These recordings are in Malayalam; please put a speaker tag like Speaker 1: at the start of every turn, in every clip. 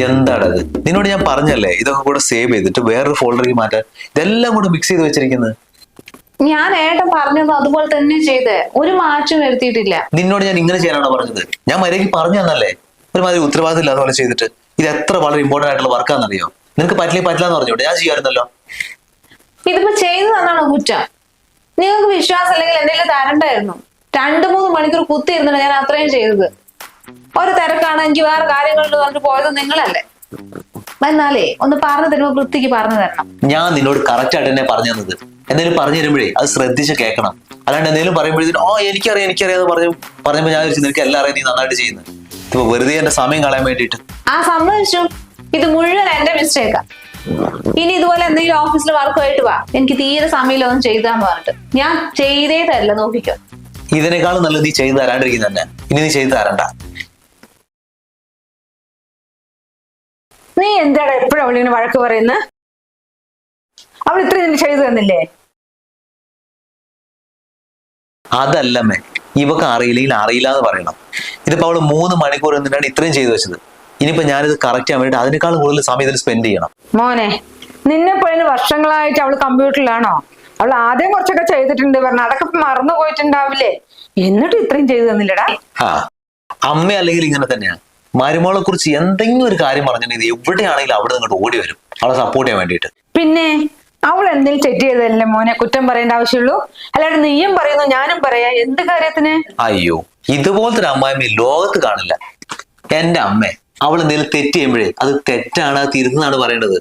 Speaker 1: എന്താണത്? നിന്നോട് ഞാൻ പറഞ്ഞല്ലേ ഇതൊക്കെ കൂടെ സേവ് ചെയ്തിട്ട് വേറൊരു ഫോൾഡറിൽ മാറ്റാൻ. ഇതെല്ലാം കൂടെ മിക്സ് ചെയ്ത് വെച്ചിരിക്കുന്നത്.
Speaker 2: ഞാൻ ഏട്ടൻ പറഞ്ഞത് അതുപോലെ തന്നെ ചെയ്തേ. ഒരു മാറ്റം വരുത്തിയിട്ടില്ല.
Speaker 1: നിന്നോട് ഞാൻ ഇങ്ങനെ ചെയ്യാനാണോ പറഞ്ഞത്? ഞാൻ മര്യാദയ്ക്ക് പറഞ്ഞു തന്നല്ലേ? ഒരുമാതിരി ഉത്തരവാദിത്തം ഇല്ലാതെ പോലെ ചെയ്തിട്ട്. ഇത് എത്ര വളരെ ഇമ്പോർട്ടന്റ് ആയിട്ടുള്ള വർക്കാണെന്നറിയോ നിനക്ക് പറ്റില്ല പറ്റില്ല എന്ന് പറഞ്ഞോട്ടെ ഞാൻ ചെയ്യാറുണ്ടല്ലോ
Speaker 2: ഇതിപ്പോ ചെയ്തു തന്നാണോ കുറ്റം? നിങ്ങൾക്ക് വിശ്വാസം അല്ലെങ്കിൽ എന്തെങ്കിലും തരണ്ടായിരുന്നു. രണ്ടു മൂന്ന് മണിക്കൂർ കുത്തിയിരുന്നില്ല ഞാൻ അത്രയും ചെയ്തത്. ഒരു തിരക്കാണ് എനിക്ക് വേറെ കാര്യങ്ങളുണ്ട് പറഞ്ഞിട്ട് പോയത് നിങ്ങളല്ലേ? എന്നാലേ ഒന്ന് പറഞ്ഞു തരുമ്പോ വൃത്തിക്ക് പറഞ്ഞു തരണം.
Speaker 1: ഞാൻ നിന്നോട് കറക്റ്റ് ആയിട്ട് തന്നെ പറഞ്ഞു തന്നത്. എന്തെങ്കിലും പറഞ്ഞു തരുമ്പോഴേ അത് ശ്രദ്ധിച്ച് കേൾക്കണം. അല്ലാണ്ട് എന്തെങ്കിലും പറയുമ്പോഴത്തേനും ഓ എനിക്കറിയാം എനിക്കറിയാം എന്ന് പറഞ്ഞു പറഞ്ഞപ്പോ ഞാൻ വിചാരിച്ചു നിനക്ക് എല്ലാം അറിയാം നീ നന്നായിട്ട് ചെയ്യുന്നു. ഇപ്പൊ വെറുതെ എന്റെ സമയം കളയാൻ വേണ്ടിട്ട്
Speaker 2: ആ സമ്മതിച്ചു. ഇത് മുഴുവൻ എന്റെ മിസ്റ്റേക്കാ ഇനി ഇതുപോലെ എന്തെങ്കിലും ഓഫീസിൽ വർക്കുമായിട്ട് വാ. എനിക്ക് തീരെ സമയമില്ലൊന്നും ചെയ്താന്ന് പറഞ്ഞിട്ട്. ഞാൻ ചെയ്തേ തരില്ല നോക്കിക്കോ.
Speaker 1: ഇതിനേക്കാളും നല്ലത് നീ ചെയ്തു തരാണ്ടിരിക്കുന്ന തന്നെ. ഇനി നീ ചെയ്തു തരണ്ട.
Speaker 3: നീ എന്താടാ എപ്പോഴും അവളിങ്ങനെ വഴക്ക് പറയുന്നത് അവൾ ഇത്ര നിനക്ക് ചെയ്തു തന്നില്ലേ?
Speaker 1: അതല്ലമ്മേ ഇവക്ക് അറിയില്ലെങ്കിൽ അറിയില്ല എന്ന് പറയണം. ഇതിപ്പോ അവൾ മൂന്ന് മണിക്കൂർ എന്നിട്ടാണ് ഇത്രയും ചെയ്തു വെച്ചത്. ഇനിയിപ്പോ ഞാനിത് കറക്റ്റ് ചെയ്യാൻ വേണ്ടി അതിനേക്കാൾ കൂടുതൽ സമയം ഇതിൽ സ്പെൻഡ് ചെയ്യണം.
Speaker 3: മോനെ നിന്നെ പോയതിന് വർഷങ്ങളായിട്ട് അവൾ കമ്പ്യൂട്ടറിലാണോ അവൾ ആദ്യം കുറച്ചൊക്കെ ചെയ്തിട്ടുണ്ട് പറഞ്ഞു അതൊക്കെ മറന്നു പോയിട്ടുണ്ടാവില്ലേ എന്നിട്ട് ഇത്രയും ചെയ്തു തന്നില്ലടാ.
Speaker 1: ആ അമ്മ അല്ലെങ്കിൽ ഇങ്ങനെ തന്നെയാണ് മരുമോളെ കുറിച്ച് എന്തെങ്കിലും ഒരു കാര്യം പറഞ്ഞാൽ ഇത് എവിടെയാണെങ്കിലും അവിടെ നിങ്ങോട്ട് ഓടി വരും. അവളെ സപ്പോർട്ട് ചെയ്യാൻ വേണ്ടിയിട്ട്.
Speaker 3: പിന്നെ അവൾ എന്തെങ്കിലും തെറ്റ് ചെയ്തല്ലേ മോനെ? കുറ്റം പറയേണ്ട ആവശ്യമുള്ളൂ? അല്ലാണ്ട് നീയും പറയുന്നു ഞാനും പറയാ. എന്ത് കാര്യത്തിന്?
Speaker 1: അയ്യോ ഇതുപോലത്തെ ഒരു അമ്മായിമ്മ ലോകത്ത് കാണില്ല. എന്റെ അമ്മ അവൾ എന്തെങ്കിലും തെറ്റ് ചെയ്യുമ്പോഴേ അത് തെറ്റാണ് അത് തിരുത്തുന്നാണ് പറയേണ്ടത്.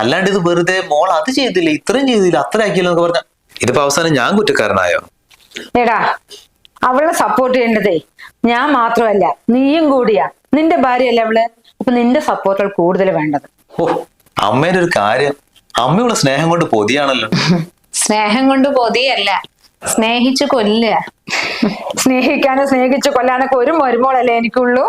Speaker 1: അല്ലാണ്ട് ഇത് വെറുതെ മോൾ അത് ചെയ്തില്ല ഇത്രയും ചെയ്തില്ല അത്ര ആക്കിയില്ല എന്നൊക്കെ പറഞ്ഞ. ഇതിപ്പോ അവസാനം ഞാൻ കുറ്റക്കാരനായോ?
Speaker 3: എടാ അവളെ സപ്പോർട്ട് ചെയ്യേണ്ടതേ ഞാൻ മാത്രമല്ല നീയും കൂടിയാ. നിന്റെ ഭാര്യയല്ലേ അവൾ? അപ്പൊ നിന്റെ സപ്പോർട്ടുകൾ കൂടുതൽ വേണ്ടത്.
Speaker 1: ഓ അമ്മേന്റെ ഒരു കാര്യം. അമ്മയുള്ള സ്നേഹം കൊണ്ട് പൊതിയാണല്ലോ.
Speaker 2: സ്നേഹം കൊണ്ട് പൊതിയല്ല സ്നേഹിച്ചു കൊല്ല
Speaker 3: സ്നേഹിക്കാനും സ്നേഹിച്ച് കൊല്ലാനൊക്കെ ഒരു മരുമോളല്ലേ എനിക്കുള്ളൂ.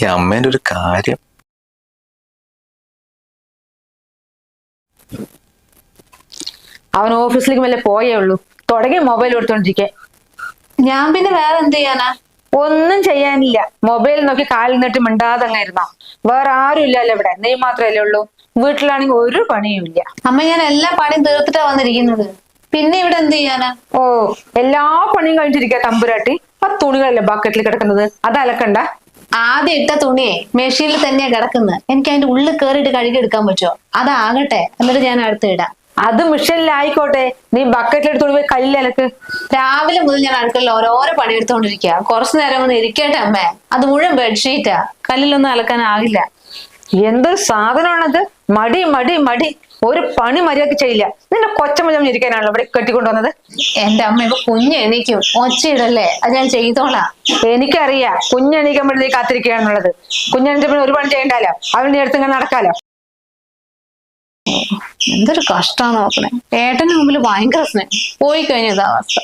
Speaker 1: ഈ അമ്മേന്റെ ഒരു കാര്യം.
Speaker 3: അവൻ ഓഫീസിലേക്ക് വല്ല പോയേ ഉള്ളൂ. തുടങ്ങി മൊബൈൽ എടുത്തോണ്ടിരിക്കെ
Speaker 2: ഞാൻ പിന്നെ വേറെ എന്ത് ചെയ്യാനാ?
Speaker 3: ഒന്നും ചെയ്യാനില്ല. മൊബൈൽ നോക്കി കാലിൽ നിന്നിട്ട് മിണ്ടാതെ അങ്ങ് ഇരുന്നോ. വേറെ ആരും ഇല്ലല്ലോ ഇവിടെ. നീ മാത്രമല്ലേ ഉള്ളൂ. വീട്ടിലാണെങ്കിൽ ഒരു പണിയും ഇല്ല.
Speaker 2: അമ്മ ഞാൻ എല്ലാ പണിയും തീർത്തിട്ടാ വന്നിരിക്കുന്നത്. പിന്നെ ഇവിടെ എന്ത് ചെയ്യാനാ?
Speaker 3: ഓ എല്ലാ പണിയും കഴിഞ്ഞിരിക്കാ തമ്പുരാട്ടി. ആ തുണികളല്ലേ ബക്കറ്റിൽ കിടക്കുന്നത്? അത് അലക്കണ്ട.
Speaker 2: ആദ്യം ഇട്ട തുണിയെ മെഷീനിൽ തന്നെയാ കിടക്കുന്നത്. എനിക്ക് അതിന്റെ ഉള്ളിൽ കയറിയിട്ട് കഴുകി എടുക്കാൻ പറ്റുമോ അതാകട്ടെ. എന്നിട്ട് ഞാൻ അടുത്ത് ഇടാം.
Speaker 3: അത് മിഷനിലായിക്കോട്ടെ. നീ ബക്കറ്റിൽ എടുത്തോണ്ട് പോയി കല്ലിൽ അലക്ക്.
Speaker 2: രാവിലെ മുതൽ ഞാൻ അടുക്കളയിൽ ഓരോരോ പണിയെടുത്തോണ്ടിരിക്കുക കുറച്ചു നേരം ഒന്ന് ഇരിക്കട്ടെ അമ്മേ. അത് മുഴുവൻ ബെഡ്ഷീറ്റാ. കല്ലിലൊന്നും അലക്കാനാകില്ല
Speaker 3: എന്തൊരു സാധനമാണത്? മടി മടി മടി. ഒരു പണി മര്യാദയ്ക്ക് ചെയ്യില്ല. നിന്റെ കൊച്ചമ്മ ഇരിക്കാനാണല്ലോ ഇവിടെ കെട്ടിക്കൊണ്ടുവന്നത്.
Speaker 2: എന്റെ അമ്മ ഇപ്പൊ കുഞ്ഞ് എണീക്കും. ഒച്ചയിടല്ലേ? അത് ഞാൻ ചെയ്തോളാം.
Speaker 3: എനിക്കറിയാം. കുഞ്ഞെണീക്കാൻ വേണ്ടി നീ കാത്തിരിക്കുകയാണുള്ളത് കുഞ്ഞെണീറ്റ പിന്നെ ഒരു പണി ചെയ്യണ്ടല്ലോ അവൻ നീ അടുത്ത് ഇങ്ങനെ നടക്കാലോ?
Speaker 2: എന്തൊരു കഷ്ടാ നോക്കണേ. ഏട്ടന് മുമ്പിൽ ഭയങ്കര സ്നേഹം. പോയി കഴിഞ്ഞ അവസ്ഥ.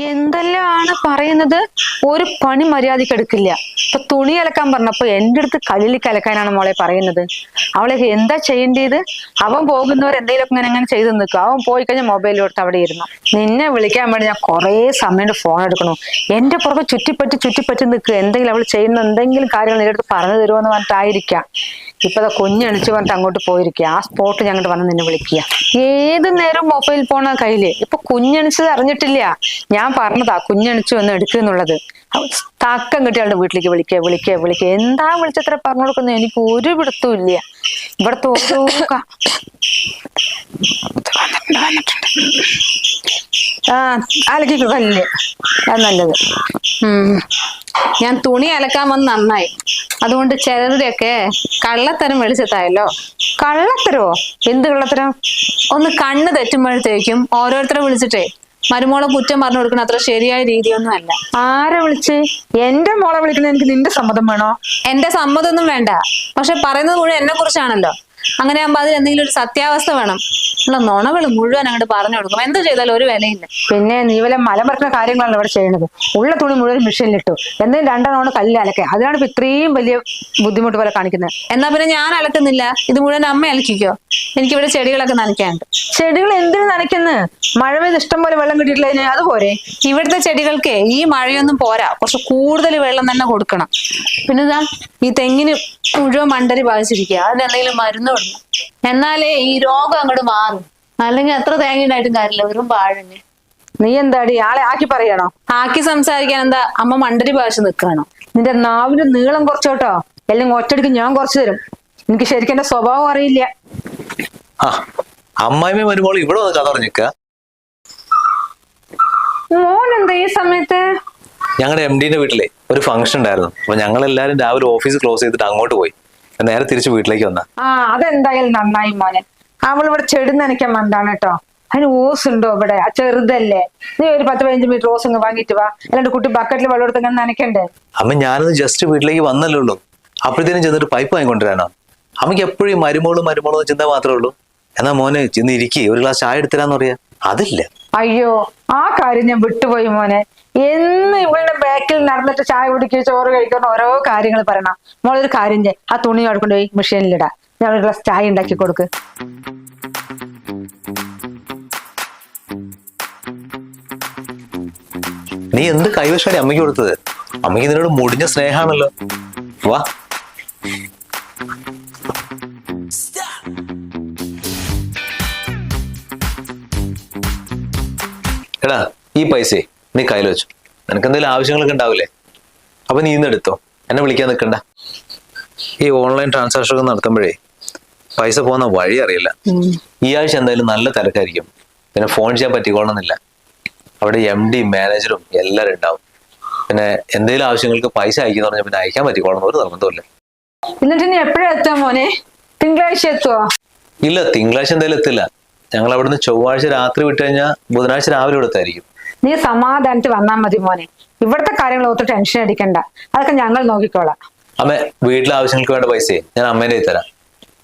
Speaker 3: എന്തെല്ലാമാണ് പറയുന്നത്? ഒരു പണി മര്യാദയ്ക്ക് എടുക്കില്ല. ഇപ്പൊ തുണി അലക്കാൻ പറഞ്ഞപ്പോ എന്റെ അടുത്ത് കല്ലിലേക്ക് കലക്കാനാണ് മോളെ പറയുന്നത്. അവളെ എന്താ ചെയ്യേണ്ടത്? അവൻ പോകുന്നവർ എന്തെങ്കിലും ഇങ്ങനെ അങ്ങനെ ചെയ്ത് നിൽക്കും. അവൻ പോയി കഴിഞ്ഞാൽ മൊബൈൽ കൊടുത്ത് അവിടെ ഇരുന്നു. നിന്നെ വിളിക്കാൻ വേണ്ടി ഞാൻ കുറേ സമയം ഫോൺ എടുക്കണു. എന്റെ പുറകെ ചുറ്റിപ്പറ്റി ചുറ്റിപ്പറ്റി നിൽക്കുക. എന്തെങ്കിലും അവൾ ചെയ്യുന്ന എന്തെങ്കിലും കാര്യങ്ങൾ നിന്റെ അടുത്ത് പറഞ്ഞു തരുമെന്ന് പറഞ്ഞിട്ടായിരിക്കാം ഇപ്പൊ ദാ കുഞ്ഞണിച്ചു പറഞ്ഞിട്ട് അങ്ങോട്ട് പോയിരിക്കുക. ആ സ്പോട്ട് ഞങ്ങോട്ട് വന്ന് നിന്നെ വിളിക്കുക. ഏത് നേരം മൊബൈൽ ഫോണാ കയ്യിൽ. ഇപ്പൊ കുഞ്ഞണിച്ചത് അറിഞ്ഞിട്ടില്ല. ഞാൻ പറഞ്ഞതാ കുഞ്ഞണിച്ചു എന്ന് എടുക്കുന്നുള്ളത് തക്കം കിട്ടി വീട്ടിലേക്ക് വിളിക്കുക വിളിക്കുക വിളിക്കുക എന്താ വിളിച്ചത്ര പറഞ്ഞു കൊടുക്കുന്നത് എനിക്ക് ഒരു പിടുത്തവും ഇല്ല. ഇവിടുത്തെ ഓരോ. ആ അലക്കിക്കോ കല്ലിൽ. അത് നല്ലത്.
Speaker 2: ഞാൻ തുണി അലക്കാൻ വന്ന് നന്നായി. അതുകൊണ്ട് ചിലരുടെയൊക്കെ കള്ളത്തരം വെളിച്ചത്തായല്ലോ.
Speaker 3: കള്ളത്തരോ? എന്ത് കള്ളത്തരം?
Speaker 2: ഒന്ന് കണ്ണ് തെറ്റുമ്പോഴത്തേക്കും ഓരോരുത്തരെ വിളിച്ചിട്ടേ മരുമോളെ കുറ്റം പറഞ്ഞു കൊടുക്കണ അത്ര ശരിയായ രീതിയൊന്നും അല്ല.
Speaker 3: ആരെ വിളിച്ച്? എന്റെ മോളെ വിളിക്കുന്ന എനിക്ക് നിന്റെ സമ്മതം വേണോ?
Speaker 2: എന്റെ സമ്മതമൊന്നും വേണ്ട. പക്ഷെ പറയുന്നത് മുഴുവൻ എന്നെ കുറിച്ചാണല്ലോ അങ്ങനെ ആകുമ്പോ അതിൽ എന്തെങ്കിലും ഒരു സത്യാവസ്ഥ വേണം. ഉള്ള നുണകൾ മുഴുവൻ അങ്ങോട്ട് പറഞ്ഞു കൊടുക്കും. എന്ത് ചെയ്താലും ഒരു വിലയില്ല.
Speaker 3: പിന്നെ നീ വല്ല മലമറക്കുന്ന കാര്യങ്ങളാണ് ഇവിടെ ചെയ്യണത്. ഉള്ള തുണി മുഴുവൻ മെഷീനിലിട്ടു. എന്തെങ്കിലും രണ്ടെണ്ണമാണ് കല്ല് അലക്കെ. അതിനാണ് ഇപ്പൊ ഇത്രയും വലിയ ബുദ്ധിമുട്ട് പോലെ കാണിക്കുന്നത്
Speaker 2: എന്നാ പിന്നെ ഞാൻ അലക്കുന്നില്ല. ഇത് മുഴുവൻ അമ്മ അലക്കിക്കോ. എനിക്കിവിടെ ചെടികളൊക്കെ നനയ്ക്കാനുണ്ട്.
Speaker 3: ചെടികൾ എന്തിനു നനയ്ക്കുന്നത് മഴ പെയ്ത് ഇഷ്ടം പോലെ വെള്ളം കിട്ടിയിട്ടില്ല അത് പോരെ.
Speaker 2: ഇവിടുത്തെ ചെടികൾക്ക് ഈ മഴയൊന്നും പോരാ. കുറച്ച് കൂടുതൽ വെള്ളം തന്നെ കൊടുക്കണം. പിന്നെ ഈ തെങ്ങിന് മുഴുവൻ മണ്ടരി ബാധിച്ചിരിക്കുക. അതിന് എന്തെങ്കിലും മരുന്ന് കൊടുക്കും എന്നാലേ ഈ രോഗം അങ്ങോട്ട് മാറും. അല്ലെങ്കിൽ എത്ര തേങ്ങ ഉണ്ടായിട്ടും കാര്യമില്ല. വെറും പാഴന്നെ
Speaker 3: നീ എന്താടി? ആളെ ആക്കി പറയണോ?
Speaker 2: ആക്കി സംസാരിക്കാൻ എന്താ? അമ്മ മണ്ടരി ബാധിച്ച് നിൽക്കണോ
Speaker 3: നിന്റെ നാവിന്റെ നീളം കുറച്ചോട്ടോ? എല്ലാം ഒറ്റടിക്ക് ഞാൻ കുറച്ചു തരും. എനിക്ക് ശരിക്കും എന്റെ സ്വഭാവം അറിയില്ല.
Speaker 1: ആ അമ്മായിമ്മ വരുമ്പോൾ ഇവിടെ വന്ന് കഥ പറഞ്ഞിക്ക
Speaker 3: മോൻ എന്താ ഈ സമയത്ത്?
Speaker 1: ഞങ്ങളുടെ എം ഡിന്റെ വീട്ടിലെ. ഒരു ഫംഗ്ഷൻ ഉണ്ടായിരുന്നു. അപ്പൊ ഞങ്ങൾ എല്ലാവരും രാവിലെ ഓഫീസ് ക്ലോസ് ചെയ്തിട്ട് അങ്ങോട്ട് പോയി. നേരെ തിരിച്ചു വീട്ടിലേക്ക് വന്ന.
Speaker 3: ആ അതെന്തായാലും നന്നായി മോനെ. അവൾ ഇവിടെ ചെടി നനയ്ക്കാൻ വന്നാണ് കേട്ടോ. അതിന് ഓസ് ഉണ്ടോ ഇവിടെ? ആ ചെറുതല്ലേ. നീ ഒരു പത്ത് പതിനഞ്ച് മീറ്റർ ഓസ് അങ്ങ് വാങ്ങിട്ട് വാ. അല്ലാണ്ട് കുട്ടി ബക്കറ്റിൽ വെള്ളം എടുത്ത് അങ്ങനെ നനയ്ക്കണ്ടേ?
Speaker 1: അമ്മ ഞാനത് ജസ്റ്റ് വീട്ടിലേക്ക് വന്നല്ലേ ഉള്ളൂ. അപ്പോഴത്തേനും ചെന്നിട്ട് പൈപ്പ് വാങ്ങിക്കൊണ്ടിരാനോ അമ്മയ്ക്ക് എപ്പോഴും മരുമോളും മരുമോളും ചിന്ത മാത്രമേ ഉള്ളൂ. എന്നാ മോനെ ചെന്ന് ഇരിക്കേ. ഒരു ഗ്ലാസ് ചായ എടുത്തരാന്ന് പറയാ. അതില്ല.
Speaker 3: അയ്യോ ആ കാര്യം ഞാൻ വിട്ടുപോയി മോനെ. എന്ന് ഇവളുടെ ബാക്കിൽ നടന്നിട്ട് ചായ കുടിക്കുക ചോറ് കഴിക്കുന്ന ഓരോ കാര്യങ്ങൾ പറയണം. മോളൊരു കാര്യം ചെയ്യ്. ആ തുണി അവിടെ കൊണ്ടുപോയി മെഷീനിലിടാ. ഞാൻ ഒരു ഗ്ലാസ് ചായ ഉണ്ടാക്കി കൊടുക്ക്.
Speaker 1: നീ എന്ത് കൈവശാടി അമ്മയ്ക്ക് കൊടുത്തത്? അമ്മയ്ക്ക് നിന്നോട് മുടിഞ്ഞ സ്നേഹാണല്ലോ വാ. ഈ പൈസയെ നീ കയ്യിൽ വെച്ചു. നിനക്ക് എന്തെങ്കിലും ആവശ്യങ്ങളൊക്കെ ഉണ്ടാവില്ലേ? അപ്പൊ നീ ഇന്ന് എടുത്തോ. എന്നെ വിളിക്കാൻ നിൽക്കണ്ട ഈ ഓൺലൈൻ ട്രാൻസാക്ഷൻ ഒക്കെ നടത്തുമ്പോഴേ പൈസ പോകുന്ന വഴി അറിയില്ല. ഈ ആഴ്ച എന്തായാലും നല്ല തിരക്കായിരിക്കും. പിന്നെ ഫോൺ ചെയ്യാൻ പറ്റിക്കോളണമെന്നില്ല. അവിടെ എം ഡി മാനേജറും എല്ലാവരും ഉണ്ടാവും. പിന്നെ എന്തെങ്കിലും ആവശ്യങ്ങൾക്ക് പൈസ അയക്കുന്ന പറഞ്ഞാൽ പിന്നെ അയക്കാൻ പറ്റിക്കോളണം. ഒരു നിർബന്ധമില്ല
Speaker 3: എന്നിട്ട് നീ എപ്പോഴാ എത്താൻ മോനെ? തിങ്കളാഴ്ച എത്തുവോ?
Speaker 1: ഇല്ല തിങ്കളാഴ്ച എന്തായാലും എത്തില്ല. ഞങ്ങൾ അവിടുന്ന് ചൊവ്വാഴ്ച രാത്രി വിട്ട് കഴിഞ്ഞാൽ ബുധനാഴ്ച രാവിലെ ഇവിടെ എത്തായിരിക്കും.
Speaker 3: നീ സമാധാനത്തിൽ വന്നാൽ മതി മോനെ. ഇവിടുത്തെ കാര്യങ്ങൾ ഒത്ത് ടെൻഷൻ അടിക്കണ്ട. അതൊക്കെ ഞങ്ങൾ നോക്കിക്കോളാം.
Speaker 1: അമ്മ വീട്ടിലെ ആവശ്യങ്ങൾക്ക് വേണ്ട പൈസയെ ഞാൻ അമ്മേനെ തരാം.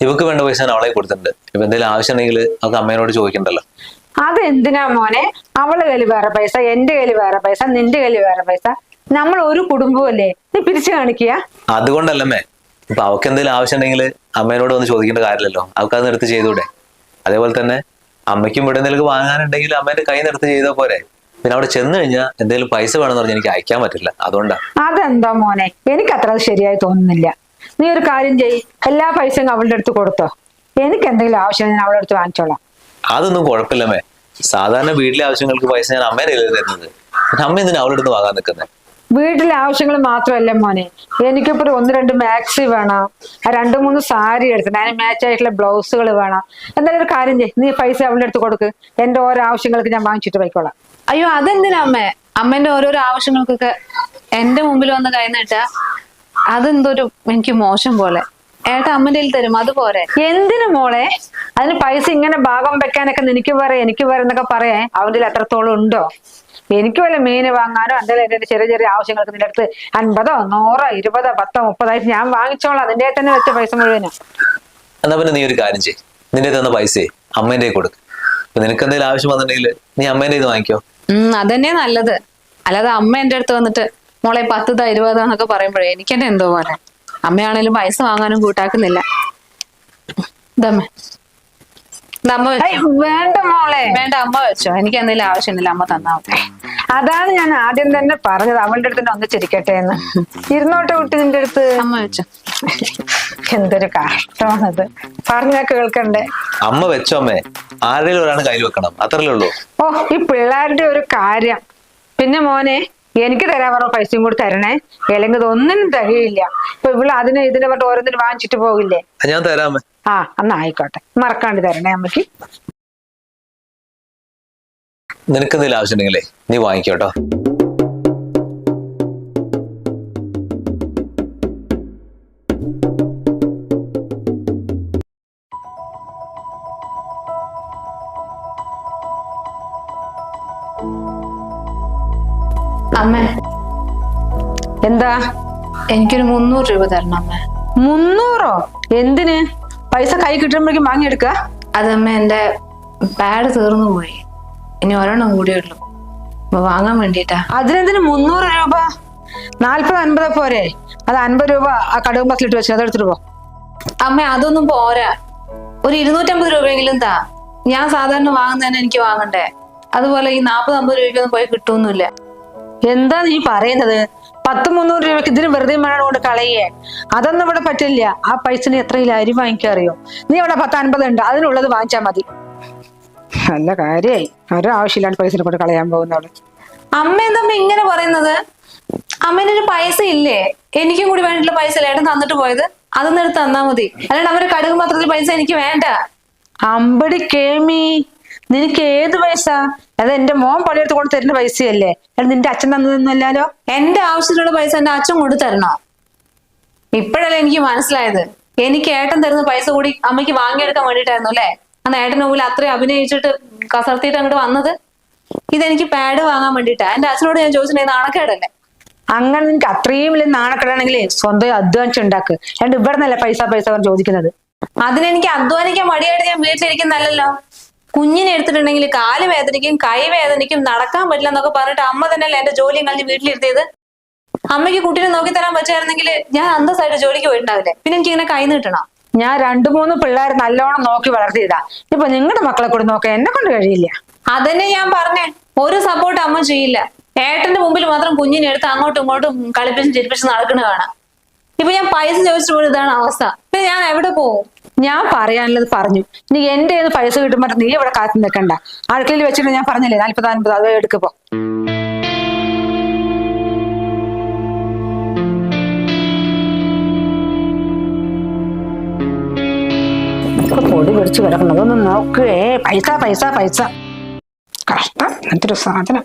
Speaker 1: ഇവക്ക് വേണ്ട പൈസ ഞാൻ അവളെ കൊടുത്തിട്ടുണ്ട്. ഇപ്പൊ എന്തെങ്കിലും ആവശ്യം ഉണ്ടെങ്കിൽ അത് അമ്മേനോട് ചോദിക്കണ്ടല്ലോ.
Speaker 3: അതെന്തിനാ മോനെ? അവളെ കയ്യിൽ വേറെ പൈസ എന്റെ കയ്യിൽ വേറെ പൈസ നിന്റെ കയ്യിൽ വേറെ പൈസ. നമ്മൾ ഒരു കുടുംബമല്ലേ നീ പിരിച്ചു കാണിക്കുക.
Speaker 1: അതുകൊണ്ടല്ലമ്മേ ഇപ്പൊ അവക്ക് എന്തെങ്കിലും ആവശ്യം ഉണ്ടെങ്കിൽ അമ്മേനോട് വന്ന് ചോദിക്കേണ്ട കാര്യമല്ലോ അവൾക്ക് അത് നിർത്തി ചെയ്തൂടെ അതേപോലെ തന്നെ അമ്മയ്ക്കും ഇവിടെ എന്തെങ്കിലും വാങ്ങാനുണ്ടെങ്കിൽ അമ്മേന്റെ കൈ നിർത്തി ചെയ്താൽ പോരെ? പിന്നെ അവിടെ ചെന്ന് കഴിഞ്ഞാൽ എന്തെങ്കിലും പൈസ വേണമെന്ന് പറഞ്ഞാൽ എനിക്ക് അയക്കാൻ പറ്റില്ല. അതുകൊണ്ടാണ്
Speaker 3: അതെന്താ മോനെ? എനിക്ക് അത്ര ശരിയായി തോന്നുന്നില്ല. നീ ഒരു കാര്യം ചെയ് എല്ലാ പൈസയും അവളുടെ അടുത്ത് കൊടുത്തോ. എനിക്ക് എന്തെങ്കിലും ആവശ്യം ഞാൻ അവളുടെ അടുത്ത് വാങ്ങിച്ചോളാം.
Speaker 1: അതൊന്നും കുഴപ്പമില്ലമ്മേ സാധാരണ വീട്ടിലെ ആവശ്യങ്ങൾക്ക് പൈസ ഞാൻ അമ്മേനെ തരുന്നത്? അമ്മ എന്തിനാ അവളുടെ അടുത്ത് വാങ്ങാൻ നിൽക്കുന്നത്
Speaker 3: വീട്ടിലെ ആവശ്യങ്ങൾ മാത്രമല്ല മോനെ. എനിക്കിപ്പോ ഒരു ഒന്ന് രണ്ട് മാക്സി വേണം. രണ്ട് മൂന്ന് സാരി എടുത്തിട്ട് അതിന് മാച്ച് ആയിട്ടുള്ള ബ്ലൗസുകൾ വേണം. എന്തായാലും ഒരു കാര്യം ചെയ്യ്. നീ പൈസ അവളുടെ അടുത്ത് കൊടുക്ക്. എന്റെ ഓരോ ആവശ്യങ്ങൾക്ക് ഞാൻ വാങ്ങിച്ചിട്ട് പോയിക്കോളാം.
Speaker 2: അയ്യോ അതെന്തിനാ അമ്മേ? അമ്മേന്റെ ഓരോരോ ആവശ്യങ്ങൾക്കൊക്കെ എന്റെ മുമ്പിൽ വന്ന് കഴിഞ്ഞിട്ട് അതെന്തൊരു എനിക്ക് മോശം പോലെ. ഏട്ടാ അമ്മന്റെ തരും. അതുപോലെ
Speaker 3: എന്തിനു മോളെ? അതിന് പൈസ ഇങ്ങനെ ഭാഗം വെക്കാനൊക്കെ നിനക്ക് പറയാം എനിക്ക് പറയാം എന്നൊക്കെ പറയാൻ അവന്റെ അത്രത്തോളം ഉണ്ടോ? എനിക്ക് വല്ല മീന് വാങ്ങാനോ എന്തെങ്കിലും എന്റെ ചെറിയ ചെറിയ ആവശ്യങ്ങൾക്ക് നിന്റെ അടുത്ത് അൻപതോ നൂറോ ഇരുപതോ പത്തോ മുപ്പതായിട്ട് ഞാൻ വാങ്ങിച്ചോളാം. അതിന്റെ തന്നെ വെച്ച പൈസ മുഴുവനും.
Speaker 1: എന്നാ പിന്നെ നീ ഒരു കാര്യം ചെയ്യ്. നിന്റെ തന്ന പൈസ അമ്മേന്റെ കൊടുക്കും. നിനക്ക് എന്തെങ്കിലും ആവശ്യം വന്നിട്ടുണ്ടെങ്കിൽ നീ അമ്മേന്റെ ഇത് വാങ്ങിക്കോ.
Speaker 2: അതന്നെ നല്ലത്. അല്ലാതെ അമ്മ എന്റെ അടുത്ത് വന്നിട്ട് മോളെ പത്ത് താ ഇരുപതാ എന്നൊക്കെ പറയുമ്പോഴേ എനിക്കെന്നെ എന്തോ പോലെ അമ്മയാണേലും പൈസ വാങ്ങാനും കൂട്ടാക്കുന്നില്ല. ഇതമ്മ ഇതമ്മ
Speaker 3: വേണ്ട മോളെ.
Speaker 2: വേണ്ട അമ്മ വെച്ചോ. എനിക്ക് എന്തെങ്കിലും ആവശ്യമില്ല അമ്മ തന്നാ മതി.
Speaker 3: അതാണ് ഞാൻ ആദ്യം തന്നെ പറഞ്ഞത്. അവളുടെ അടുത്ത് തന്നെ ഒന്നിച്ചിരിക്കട്ടെ എന്ന്. ഇരുന്നോട്ടെ കുട്ടി നിന്റെ അടുത്ത്.
Speaker 2: അമ്മ വെച്ചോ.
Speaker 3: എന്തൊരു കഷ്ടമാണത്. പറഞ്ഞാ കേൾക്കണ്ടേ?
Speaker 1: അമ്മ വെച്ചോ അമ്മേ. ആരെങ്കിലും ഒരാൾ കയ്യിൽ വെക്കണം. അത്രല്ലേ ഉള്ളൂ.
Speaker 3: ഓ ഈ പിള്ളേരുടെ ഒരു കാര്യം. പിന്നെ മോനെ എനിക്ക് തരാൻ പറഞ്ഞ പൈസയും കൂടി തരണേ. അല്ലെങ്കിൽ ഇതൊന്നും തികയില്ല. ഇപ്പൊ ഇവിടെ അതിന് ഇതിനെ പറഞ്ഞിട്ട് ഓരോന്നിന് വാങ്ങിച്ചിട്ട് പോകില്ലേ?
Speaker 1: ഞാൻ തരാമേ
Speaker 3: ആ എന്നാ ആയിക്കോട്ടെ. മറക്കാണ്ട് തരണേ നമുക്ക്
Speaker 1: നിനക്ക് എന്തെങ്കിലും ആവശ്യമുണ്ടെങ്കിലേ നീ വാങ്ങിക്കോട്ടോ
Speaker 2: എനിക്കൊരു മുന്നൂറ് രൂപ തരണം അമ്മ.
Speaker 3: മുന്നൂറോ? എന്തിന്? പൈസ കൈ കിട്ടുമ്പോഴേക്കും വാങ്ങിയെടുക്ക?
Speaker 2: അതമ്മ എന്റെ പാഡ് തീർന്നു പോയി. ഇനി ഒരെണ്ണം കൂടിയേ ഉള്ളൂ. അപ്പൊ വാങ്ങാൻ വേണ്ടിട്ടാ
Speaker 3: അതിനെന്തിന് മുന്നൂറ് രൂപ? നാല്പത് അൻപത് പോരെ. അത് അൻപത് രൂപ ആ കടുക് ബസ്സിലിട്ട് വെച്ചു. അതെടുത്തിട്ട് പോ.
Speaker 2: അമ്മ അതൊന്നും പോരാ. ഒരു ഇരുന്നൂറ്റമ്പത് രൂപയെങ്കിലും താ. ഞാൻ സാധാരണ വാങ്ങുന്നതന്നെ എനിക്ക് വാങ്ങണ്ടേ. അതുപോലെ ഈ നാൽപ്പത് അമ്പത് രൂപയ്ക്കൊന്നും പോയി കിട്ടുമൊന്നുമില്ല
Speaker 3: എന്താ നീ പറയുന്നത്? പത്ത് മുന്നൂറ് രൂപയ്ക്ക് ഇതിന് വെറുതെ മഴ കൊണ്ട് കളയേ അതൊന്നും ഇവിടെ പറ്റില്ല. ആ പൈസ നീ എത്രയില്ല അരി വാങ്ങിക്കാറിയോ? നീ ഇവിടെ പത്ത് അൻപത് ഉണ്ട് അതിനുള്ളത് വാങ്ങിച്ചാൽ മതി. നല്ല കാര്യായി. ഒരു ആവശ്യമില്ലാണ്ട് പൈസ കൊണ്ട് കളയാൻ പോകുന്നവൾ.
Speaker 2: അമ്മ എന്തമ്മ ഇങ്ങനെ പറയുന്നത്? അമ്മേനൊരു പൈസ ഇല്ലേ എനിക്കും കൂടി വേണ്ടിയിട്ടുള്ള പൈസ ഏട്ടൻ തന്നിട്ട് പോയത്? അതൊന്നും എടുത്ത് തന്നാ മതി. അല്ലാണ്ട് അവർ കടുക് മാത്രത്തിൽ പൈസ എനിക്ക് വേണ്ട.
Speaker 3: അമ്പടി കേമി. നിനക്ക് ഏത് പൈസ അത് എന്റെ മോൻ പള്ളിയെടുത്ത് കൊണ്ട് തരുന്ന പൈസയല്ലേ? അത് നിന്റെ അച്ഛൻ തന്നതെന്നല്ലോ
Speaker 2: എന്റെ ആവശ്യത്തിനുള്ള പൈസ എന്റെ അച്ഛൻ കൊണ്ടു തരണോ? ഇപ്പോഴല്ലേ എനിക്ക് മനസ്സിലായത്. എനിക്ക് ഏട്ടൻ തരുന്ന പൈസ കൂടി അമ്മയ്ക്ക് വാങ്ങിയെടുക്കാൻ വേണ്ടിയിട്ടായിരുന്നു അല്ലേ? അന്ന് ഏട്ടന്റെ മുമ്പിൽ അത്രയും അഭിനയിച്ചിട്ട് കസർത്തിയിട്ട് അങ്ങോട്ട് വന്നത്? ഇതെനിക്ക് പാഡ് വാങ്ങാൻ വേണ്ടിയിട്ടാ. എന്റെ അച്ഛനോട് ഞാൻ ചോദിച്ചിട്ടുണ്ടെങ്കിൽ നാണക്കേടല്ലേ?
Speaker 3: അങ്ങനെ നിനക്ക് അത്രയും വലിയ നാണക്കേടാണെങ്കിൽ സ്വന്തം അധ്വാനിച്ചുണ്ടാക്ക് രണ്ട് ഇവിടെ നിന്നല്ല പൈസ പൈസ അവർ ചോദിക്കുന്നത്.
Speaker 2: അതിനെനിക്ക് അധ്വാനിക്കാൻ മടിയായിട്ട് ഞാൻ വീട്ടിലിരിക്കുന്നല്ലോ കുഞ്ഞിനെ എടുത്തിട്ടുണ്ടെങ്കിൽ കാൽ വേദനിക്കും കൈ വേദനിക്കും നടക്കാൻ പറ്റില്ല എന്നൊക്കെ പറഞ്ഞിട്ട് അമ്മ തന്നെയല്ലേ എന്റെ ജോലിയും കളഞ്ഞ് വീട്ടിലിരുത്തിയത്? അമ്മയ്ക്ക് കുട്ടീനെ നോക്കി തരാൻ പറ്റുമായിരുന്നെങ്കിൽ ഞാൻ അന്തസ്സായിട്ട് ജോലിക്ക് പോയിട്ടുണ്ടാവില്ലേ? പിന്നെ എനിക്ക് ഇങ്ങനെ കൈ നീട്ടണം.
Speaker 3: ഞാൻ രണ്ടു മൂന്ന് പിള്ളേർ നല്ലോണം നോക്കി വളർത്തിയതാ. ഇപ്പൊ നിങ്ങളുടെ മക്കളെ കൂടെ നോക്കാൻ എന്നെ കൊണ്ട് കഴിയില്ല.
Speaker 2: അതന്നെ ഞാൻ പറഞ്ഞേ. ഒരു സപ്പോർട്ട് അമ്മ ചെയ്യില്ല. ഏട്ടന്റെ മുമ്പിൽ മാത്രം കുഞ്ഞിനെ എടുത്ത് അങ്ങോട്ടും ഇങ്ങോട്ടും കളിപ്പിച്ച് ചിരിപ്പിച്ച് നടക്കണ കാണാം. ഇപ്പൊ ഞാൻ പൈസ ചോദിച്ചിട്ട് പോലും ഇതാണ് അവസ്ഥ. പിന്നെ ഞാൻ എവിടെ പോകും?
Speaker 3: ഞാൻ പറയാനുള്ളത് പറഞ്ഞു. ഇനി എന്റെ പൈസ കിട്ടുമ്പോ നീ ഇവിടെ കാത്തു നിൽക്കണ്ട. അടുക്കളയിൽ വെച്ചിട്ട് ഞാൻ പറഞ്ഞില്ലേ നാല്പത് അൻപത് അത് എടുക്കുമ്പോ പൊടി പിടിച്ച് കിടക്കുന്നത് ഒന്ന് നോക്കുവേ. പൈസ പൈസ പൈസ. കഷ്ടം. എന്തൊരു സാധനം.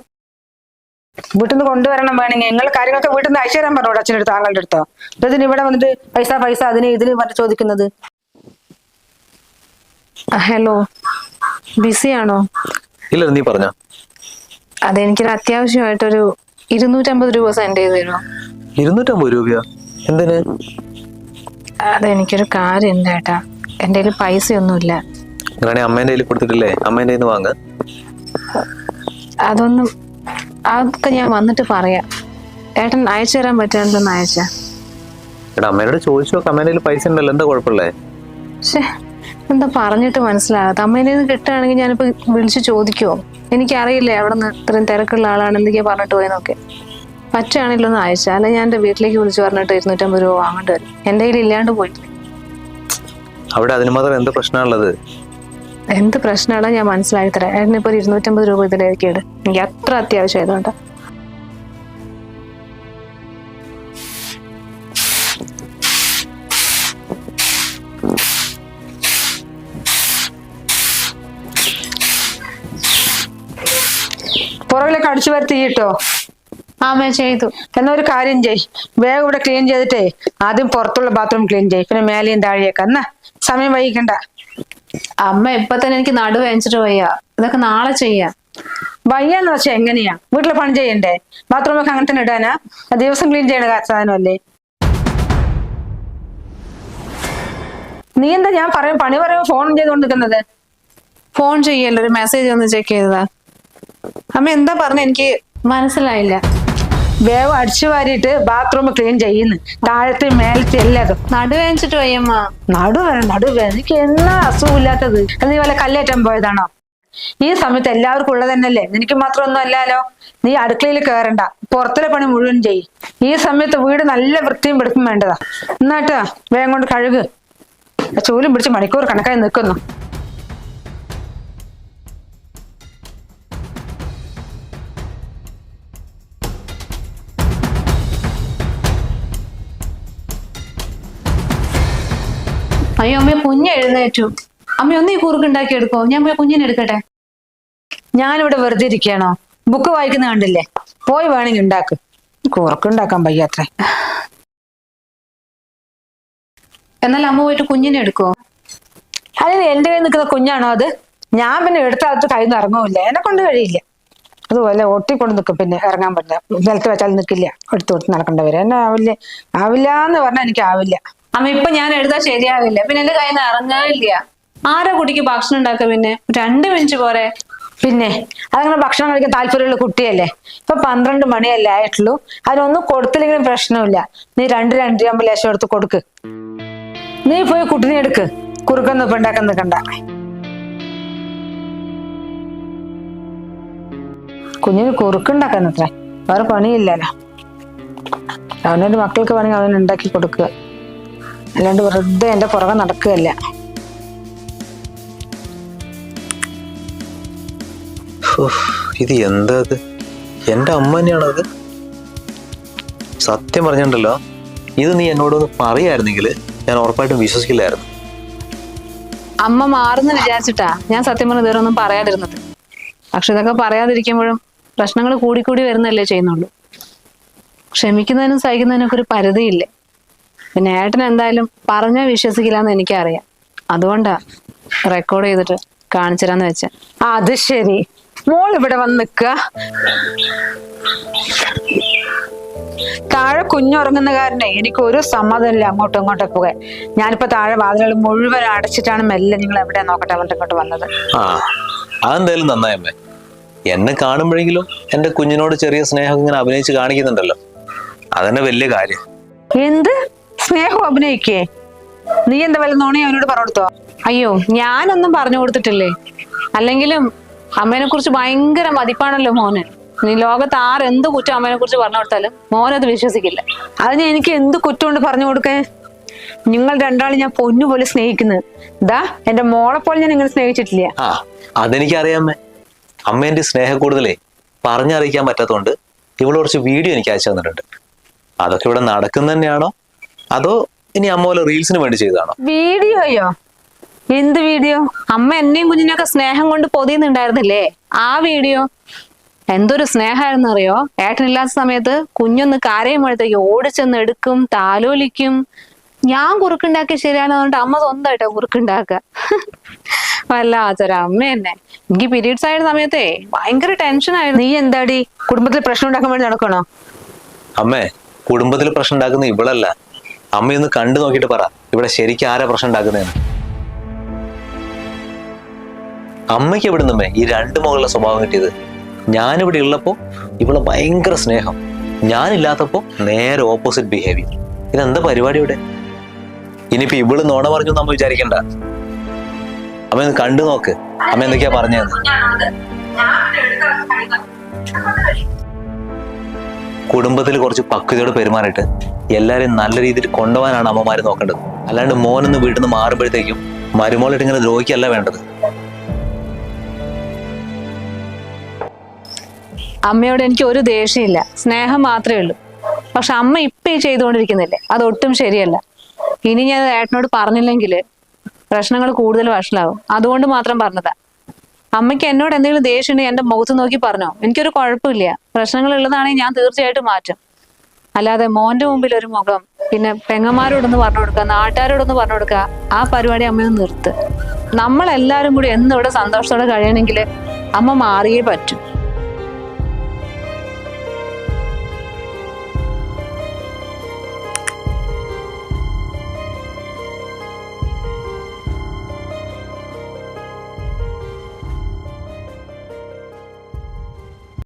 Speaker 3: വീട്ടിൽ നിന്ന് കൊണ്ടുവരണം വേണമെങ്കിൽ. നിങ്ങൾ കാര്യങ്ങളൊക്കെ വീട്ടിൽ നിന്ന് അയച്ചു തരാൻ പറഞ്ഞോട് അച്ഛനടുത്ത് താങ്കളുടെ അടുത്തോ. ഇതിന് ഇവിടെ വന്നിട്ട് പൈസ പൈസ അതിന് ഇതിന് പറഞ്ഞ് ചോദിക്കുന്നത്?
Speaker 2: ഹലോ. ബിസി ആണോ
Speaker 1: ഇല്ല നീ പറഞ്ഞ.
Speaker 2: അതെനിക്കൊരു അത്യാവശ്യമായിട്ടൊരു ഇരുന്നൂറ്റമ്പത് രൂപ സെൻഡ് ചെയ്ത് തരുമോ?
Speaker 1: ഇരുന്നൂറ്റമ്പത് രൂപയോ? എന്തിന്?
Speaker 2: അതെനിക്കൊരു കാര്യമുണ്ട് ഏട്ടാ. എന്റെ കയ്യിൽ പൈസയൊന്നുമില്ല.
Speaker 1: അങ്ങനെ അമ്മേന്റെ കയ്യിൽ കൊടുത്തിട്ടില്ലേ? അമ്മേന്റെ കയ്യിൽ നിന്ന് വാങ്ങ.
Speaker 2: അതൊന്നും അതൊക്കെ ഞാൻ വന്നിട്ട് പറയാം. ഏട്ടൻ അയച്ചു തരാൻ പറ്റാണ്ടെന്ന് അയച്ച?
Speaker 1: എടാ അമ്മേനോട് ചോദിച്ചു നോക്ക്. അമ്മേന്റെ കയ്യിൽ പൈസ ഉണ്ടല്ലോ. എന്താ കുഴപ്പമില്ലേ
Speaker 2: പക്ഷേ എന്താ പറഞ്ഞിട്ട് മനസ്സിലാകാത്ത അമ്മേനെ നിന്ന് കിട്ടുകയാണെങ്കിൽ ഞാനിപ്പോൾ വിളിച്ച് ചോദിക്കുമോ എനിക്കറിയില്ല അവിടെ നിന്ന് ഇത്രയും തിരക്കുള്ള ആളാണ് എന്തൊക്കെയാ പറഞ്ഞിട്ട് പോയെന്നൊക്കെ. പറ്റുകയാണെങ്കിലും ഒന്ന് അയച്ചാൽ അല്ലെ ഞാൻ എന്റെ വീട്ടിലേക്ക് വിളിച്ച് പറഞ്ഞിട്ട് ഇരുന്നൂറ്റമ്പത് രൂപ വാങ്ങേണ്ടി വരും. എന്റെ കയ്യിൽ ഇല്ലാണ്ട് പോയിട്ടില്ല.
Speaker 1: അവിടെ അതിന് മാത്രം എന്ത് പ്രശ്നമുള്ളത്
Speaker 2: എന്ത് പ്രശ്നമാണ് ഞാൻ മനസ്സിലാക്കി തരാം. ഏട്ടനിപ്പോൾ ഒരു ഇരുന്നൂറ്റമ്പത് രൂപ ഇതിലേക്ക് ഇട് എനിക്ക് അത്ര അത്യാവശ്യം ആയതുകൊണ്ട്
Speaker 3: കേട്ടോ
Speaker 2: ആമേ ചെയ്തു.
Speaker 3: എന്നൊരു ഒരു കാര്യം ചെയ് വേഗം ഇവിടെ ക്ലീൻ ചെയ്തിട്ടേ ആദ്യം പുറത്തുള്ള ബാത്റൂം ക്ലീൻ ചെയ് പിന്നെ മേലെയും താഴെയൊക്കെ. എന്നാ സമയം വൈകിക്കണ്ട.
Speaker 2: അമ്മ ഇപ്പൊ തന്നെ എനിക്ക് നടു വേഞ്ചിട്ട് വയ്യ. ഇതൊക്കെ നാളെ ചെയ്യാം.
Speaker 3: വയ്യാന്ന് വെച്ചാ എങ്ങനെയാ? വീട്ടിലെ പണി ചെയ്യണ്ടേ? ബാത്റൂം ഒക്കെ അങ്ങനെ തന്നെ ഇടാനാ? ദിവസം ക്ലീൻ ചെയ്യണ സാധനമല്ലേ? നീ എന്താ ഞാൻ പറയും പണി പറയുമ്പോ ഫോൺ ചെയ്തുകൊണ്ട് നിൽക്കുന്നത്
Speaker 2: ഫോൺ ചെയ്യല്ലോ? ഒരു മെസ്സേജ് ഒന്ന് ചെക്ക് ചെയ്തതാ. അമ്മ എന്താ പറഞ്ഞ എനിക്ക്? മനസ്സിലായില്ല.
Speaker 3: വേവ് അടിച്ചു വാരിയിട്ട് ബാത്റൂം ക്ലീൻ ചെയ്യുന്നു. താഴത്തെ മേലത്തെ എല്ലാതും.
Speaker 2: നടുവേനിച്ചിട്ട് പോയമ്മ വയ്യമ്മ
Speaker 3: നടുവേന നടുവേന എനിക്ക് എന്നാ അസുഖമില്ലാത്തത്? അത് നീ വല്ല കല്ലേറ്റം പോയതാണോ? ഈ സമയത്ത് എല്ലാവർക്കും ഉള്ളത് തന്നെയല്ലേ? നിനക്ക് മാത്രമൊന്നും അല്ലാലോ നീ അടുക്കളയിൽ കയറണ്ട പുറത്തിലെ പണി മുഴുവൻ ചെയ്യ്. ഈ സമയത്ത് വീട് നല്ല വൃത്തിയും വെടുപ്പും വേണ്ടതാ. എന്നാട്ടാ വേഗം കൊണ്ട് കഴുക്. ചൂലും പിടിച്ച് മണിക്കൂർ കണക്കായി നിൽക്കുന്നു
Speaker 2: എഴുന്നേറ്റു അമ്മ ഒന്ന് ഈ കുറുക്കുണ്ടാക്കി എടുക്കോ. ഞാൻ പോയി കുഞ്ഞിനെ എടുക്കട്ടെ.
Speaker 3: ഞാനിവിടെ വെറുതെ ഇരിക്കണോ ബുക്ക് വായിക്കുന്ന കണ്ടില്ലേ? പോയി വേണമെങ്കിൽ ഉണ്ടാക്ക്. കുറക്കുണ്ടാക്കാൻ വയ്യാത്രേ.
Speaker 2: എന്നാൽ അമ്മ പോയിട്ട് കുഞ്ഞിനെ എടുക്കോ?
Speaker 3: അതിന് എന്റെ കയ്യിൽ നിൽക്കുന്ന കുഞ്ഞാണോ അത്? ഞാൻ പിന്നെ എടുത്തകത്ത് കയ്യിൽ നിന്ന് ഇറങ്ങൂല്ല. എന്നെ കൊണ്ട് കഴിയില്ല. അതുപോലെ ഒട്ടിക്കൊണ്ട് നിൽക്കും പിന്നെ ഇറങ്ങാൻ പറ്റില്ല. നിലത്ത് വെച്ചാൽ നിൽക്കില്ല. എടുത്തു കൊടുത്ത് നടക്കേണ്ടി എന്നെ ആവില്ല. ആവില്ല എന്ന് പറഞ്ഞാൽ എനിക്ക് ആവില്ല.
Speaker 2: അമ്മ ഇപ്പൊ ഞാൻ എഴുതാ ശരിയാവില്ല. പിന്നെ എന്റെ കയ്യിൽ നിന്ന് ഇറങ്ങാനില്ല ആരാ കുട്ടിക്ക് ഭക്ഷണം ഉണ്ടാക്കുക പിന്നെ? രണ്ട് മിനിറ്റ് പോരെ.
Speaker 3: പിന്നെ അതങ്ങനെ ഭക്ഷണം കഴിക്കാൻ താല്പര്യമുള്ള കുട്ടിയല്ലേ? ഇപ്പൊ പന്ത്രണ്ട് മണിയല്ലേ ആയിട്ടുള്ളൂ. അതിനൊന്നും കൊടുത്തില്ലെങ്കിലും പ്രശ്നമില്ല. നീ രണ്ട് രണ്ട് ലേശം എടുത്ത് കൊടുക്ക്. നീ പോയി കുട്ടിനെ എടുക്ക്. കുറുക്കന്ന് ഇപ്പൊ ഉണ്ടാക്കാൻ നിൽക്കണ്ട. കുഞ്ഞിന് കുറുക്കുണ്ടാക്കാൻ അത്ര. വേറെ പണിയില്ലല്ലോ. അവനൊരു മക്കൾക്ക് വേണമെങ്കിൽ അവനുണ്ടാക്കി കൊടുക്കുക. അല്ലാണ്ട് വെറുതെ എന്റെ പുറകെ നടക്കുകയല്ല.
Speaker 1: ഇത് എന്താ ഇത്? എന്റെ അമ്മ തന്നെയാണോ അത് സത്യം പറഞ്ഞിട്ടുണ്ടല്ലോ ഇത് നീ എന്നോടൊന്ന് പറയായിരുന്നെങ്കിൽ ഞാൻ ഉറപ്പായിട്ടും വിശ്വസിക്കില്ലായിരുന്നു.
Speaker 2: അമ്മ മാറുന്ന വിചാരിച്ചിട്ടാ ഞാൻ സത്യം പറഞ്ഞ ഇതുവരെ ഒന്നും പറയാതിരുന്നത്. പക്ഷെ ഇതൊക്കെ പറയാതിരിക്കുമ്പോഴും പ്രശ്നങ്ങൾ കൂടിക്കൂടി വരുന്നല്ലേ ചെയ്യുന്നുള്ളൂ. ക്ഷമിക്കുന്നതിനും സഹിക്കുന്നതിനൊക്കെ ഒരു പരിധിയില്ലേ? പിന്നെ ഏട്ടൻ എന്തായാലും പറഞ്ഞാൽ വിശ്വസിക്കില്ല എന്ന് എനിക്കറിയാം. അതുകൊണ്ടാ റെക്കോർഡ് ചെയ്തിട്ട് കാണിച്ചരാന്ന് വെച്ച.
Speaker 3: അത് ശരി. മോൾ ഇവിടെ വന്ന് നിക്ക താഴെ കുഞ്ഞുറങ്ങുന്ന കാരനെ എനിക്ക് ഒരു സമ്മതമില്ല അങ്ങോട്ടും ഇങ്ങോട്ടും പോകാൻ. ഞാനിപ്പോ താഴെ വാതിലുകൾ മുഴുവൻ അടച്ചിട്ടാണ് മെല്ലെ നിങ്ങൾ എവിടെ നോക്കട്ടെ അങ്ങോട്ട് ഇങ്ങോട്ട് വന്നത്.
Speaker 1: ആ അതെന്തായാലും നന്നായി അമ്മേ. എന്നെ കാണുമ്പോഴെങ്കിലും എന്റെ കുഞ്ഞിനോട് ചെറിയ സ്നേഹം ഇങ്ങനെ അഭിനയിച്ച് കാണിക്കുന്നുണ്ടല്ലോ. അതന്നെ വലിയ കാര്യം.
Speaker 3: എന്ത്? സ്നേഹം അഭിനയിക്കേ. നീ എന്താ വല്ല നോണി അവനോട് പറഞ്ഞു കൊടുത്തോ
Speaker 2: അയ്യോ ഞാനൊന്നും പറഞ്ഞു കൊടുത്തിട്ടില്ലേ? അല്ലെങ്കിലും അമ്മേനെ കുറിച്ച് ഭയങ്കര മതിപ്പാണല്ലോ മോന്. നീ ലോകത്ത് ആരെന്ത് കുറ്റം അമ്മേനെ കുറിച്ച് പറഞ്ഞു കൊടുത്താലും മോനത് വിശ്വസിക്കില്ല.
Speaker 3: അതിന് എനിക്ക് എന്ത് കുറ്റം കുറ്റമുണ്ട് പറഞ്ഞു കൊടുക്കേ? നിങ്ങൾ രണ്ടാളും ഞാൻ പൊന്നുപോലെ സ്നേഹിക്കുന്നത്. ഇതാ എന്റെ മോളെ പോലെ ഞാൻ ഇങ്ങനെ സ്നേഹിച്ചിട്ടില്ല.
Speaker 1: ആ അതെനിക്കറിയാമേ അമ്മേന്റെ സ്നേഹം കൂടുതലേ പറഞ്ഞറിയിക്കാൻ പറ്റാത്തതുകൊണ്ട് ഇവൾ കുറച്ച് വീഡിയോ എനിക്ക് അയച്ചു തന്നിട്ടുണ്ട്. അതൊക്കെ ഇവിടെ നടക്കുന്ന തന്നെയാണോ അതോ ഇനി അമ്മ പോലെ റീൽസിന് വേണ്ടി ചെയ്തതാണോ?
Speaker 3: വീഡിയോയോ എന്ത് വീഡിയോ?
Speaker 2: അമ്മ എന്നെയും കുഞ്ഞിനെയൊക്കെ സ്നേഹം കൊണ്ട് പൊതിയുന്നുണ്ടായിരുന്നില്ലേ? ആ വീഡിയോ. എന്തൊരു സ്നേഹമായിരുന്നു അറിയോ ഏട്ടനില്ലാത്ത സമയത്ത് കുഞ്ഞൊന്ന് കരയുമ്പോഴത്തേക്ക് ഓടിച്ചെന്ന് എടുക്കും താലോലിക്കും. ഞാൻ കുറുക്കുണ്ടാക്കി ശരിയാണെന്ന് പറഞ്ഞിട്ട് അമ്മ സ്വന്തമായിട്ടാ കുറുക്കുണ്ടാക്കുക. വല്ലാത്തൊരു അമ്മ തന്നെ എനിക്ക് പീരീഡ്സ് ആയ സമയത്തേ ഭയങ്കര ടെൻഷനായിരുന്നു
Speaker 3: നീ എന്താടി? കുടുംബത്തിൽ പ്രശ്നം ഉണ്ടാക്കാൻ വേണ്ടി നടക്കണോ
Speaker 1: അമ്മേ കുടുംബത്തിൽ പ്രശ്നം ഉണ്ടാക്കുന്ന ഇവളല്ല. അമ്മയൊന്ന് കണ്ടു നോക്കിയിട്ട് പറ. ഇവിടെ ശരിക്കും ആരാ പ്രശ്നം ഉണ്ടാക്കുന്നതെന്ന്. അമ്മയ്ക്ക് എവിടെ നിന്നേ ഈ രണ്ട് മകളുടെ സ്വഭാവം കിട്ടിയത്. ഞാനിവിടെ ഉള്ളപ്പോ ഇവിടെ ഭയങ്കര സ്നേഹം. ഞാനില്ലാത്തപ്പോ നേരെ ഓപ്പോസിറ്റ് ബിഹേവിയർ ഇതെന്താ പരിപാടി ഇവിടെ? ഇനിയിപ്പോ ഇവൾ നോണ പറഞ്ഞു നമ്മൾ വിചാരിക്കണ്ട. അമ്മ ഒന്ന് കണ്ടു നോക്ക്. അമ്മ എന്തൊക്കെയാ പറഞ്ഞത് കുടുംബത്തിൽ കുറച്ച് പക്വതയോട് പെരുമാറിയിട്ട് എല്ലാരെയും നല്ല രീതിയിൽ കൊണ്ടുപോകാനാണ് അമ്മമാര് നോക്കേണ്ടത്. അല്ലാണ്ട് മോനൊന്ന് വീട്ടിൽ നിന്ന് മാറുമ്പോഴത്തേക്കും മരുമോളിട്ട് ഇങ്ങനെ ദ്രോഹിക്കല്ല വേണ്ടത്.
Speaker 2: അമ്മയോട് എനിക്ക് ഒരു ദേഷ്യമില്ല. സ്നേഹം മാത്രമേ ഉള്ളൂ. പക്ഷെ അമ്മ ഇപ്പൊ ഈ ചെയ്തുകൊണ്ടിരിക്കുന്നില്ലേ? അതൊട്ടും ശരിയല്ല. ഇനി ഞാൻ ഏട്ടനോട് പറഞ്ഞില്ലെങ്കിൽ പ്രശ്നങ്ങൾ കൂടുതൽ വഷളാവും. അതുകൊണ്ട് മാത്രം പറഞ്ഞതാ. അമ്മയ്ക്ക് എന്നോട് എന്തെങ്കിലും ദേഷ്യം ഉണ്ടെങ്കിൽ എന്റെ മുഖത്ത് നോക്കി പറഞ്ഞോ. എനിക്കൊരു കുഴപ്പമില്ല. പ്രശ്നങ്ങൾ ഉള്ളതാണെങ്കിൽ ഞാൻ തീർച്ചയായിട്ടും മാറ്റും. അല്ലാതെ മോന്റെ മുമ്പിൽ ഒരു മുഖം പിന്നെ പെങ്ങന്മാരോടൊന്ന് പറഞ്ഞു കൊടുക്കുക നാട്ടുകാരോടൊന്ന് പറഞ്ഞു കൊടുക്കുക ആ പരിപാടി അമ്മയൊന്ന് നിർത്ത്. നമ്മളെല്ലാരും കൂടി എന്നും ഇവിടെ സന്തോഷത്തോടെ കഴിയണമെങ്കിൽ അമ്മ മാറിയേ പറ്റൂ.